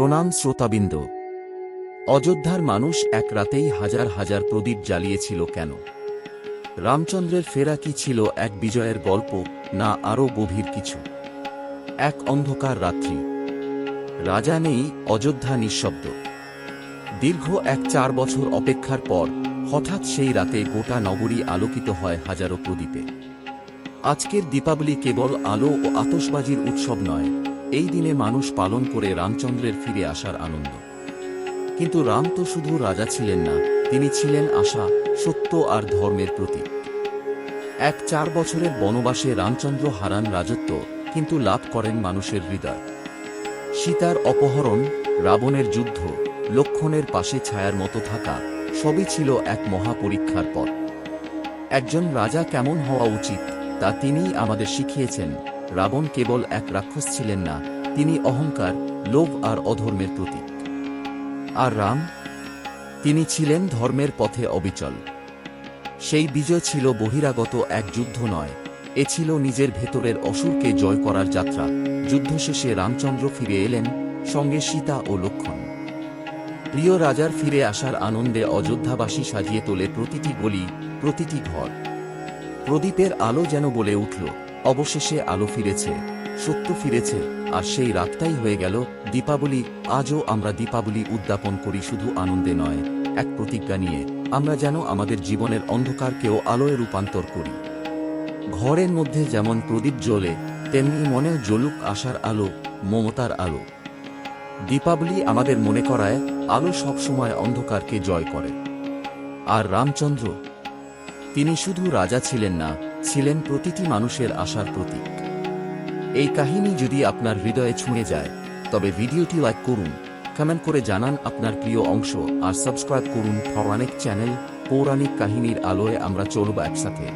প্রণাম শ্রোতাবিন্দ। অযোধ্যার মানুষ এক রাতেই হাজার হাজার প্রদীপ জ্বালিয়েছিল কেন? রামচন্দ্রের ফেরা কি ছিল এক বিজয়ের গল্প, না আরও গভীর কিছু? এক অন্ধকার রাত্রি। রাজা নেই, অযোধ্যা নিঃশব্দ। দীর্ঘ এক চার বছর অপেক্ষার পর, হঠাৎ সেই রাতে গোটা নগরী আলোকিত হয় হাজারো প্রদীপে। আজকের দীপাবলি কেবল আলো ও আতশবাজির উৎসব নয় এই দিনে মানুষ পালন করে রামচন্দ্রের ফিরে আসার আনন্দ। কিন্তু রাম তো শুধু রাজা ছিলেন না, তিনি ছিলেন আশা, সত্য আর ধর্মের প্রতীক। এক চার বছরের বনবাসে রামচন্দ্র হারান রাজত্ব, কিন্তু লাভ করেন মানুষের হৃদয়। সীতার অপহরণ, রাবণের যুদ্ধ, লক্ষণের পাশে ছায়ার মতো থাকা, সবই ছিল এক মহাপরীক্ষার পর একজন রাজা কেমন হওয়া উচিত? তা তিনিই আমাদের শিখিয়েছেন, রাবণ কেবল এক রাক্ষস ছিলেন না, তিনি অহংকার, লোভ আর অধর্মের প্রতীক। আর রাম? তিনি ছিলেন ধর্মের পথে অবিচল। সেই বিজয় ছিল বহিরাগত এক যুদ্ধ নয়, এ ছিল নিজের ভেতরের অসুরকে জয় করার যাত্রা। যুদ্ধ শেষে রামচন্দ্র ফিরে এলেন, সঙ্গে সীতা ও লক্ষণ প্রিয় রাজার ফিরে আসার আনন্দে অযোধ্যাবাসী সাজিয়ে তোলে প্রতিটি গলি, প্রতিটি ঘর। প্রদীপের আলো যেন বলে উঠল, অবশেষে আলো ফিরেছে, সত্য ফিরেছে, আর সেই রাতটাই হয়ে গেল, দীপাবলি, আজও আমরা দীপাবলি উদ্যাপন করি শুধু আনন্দে নয়, এক প্রতিজ্ঞা নিয়ে, আমরা যেন আমাদের জীবনের অন্ধকারকেও আলোয় রূপান্তর করি। ঘরের মধ্যে যেমন প্রদীপ জ্বলে, তেমনি মনেও জ্বলুক আশার আলো, মমতার আলো। দীপাবলি আমাদের মনে করায়, আলো সবসময় অন্ধকারকে জয় করে। আর রামচন্দ্র তিনি শুধু রাজা ছিলেন না, ছিলেন প্রতিটি মানুষের আশার প্রতীক। এই কাহিনী যদি আপনার হৃদয়ে ছুঁয়ে যায়, তবে ভিডিওটি লাইক করুন, কমেন্ট করে জানান আপনার প্রিয় অংশ, আর সাবস্ক্রাইব করুন পৌরাণিক চ্যানেল, পৌরাণিক কাহিনীর আলোয় আমরা চলব একসাথে।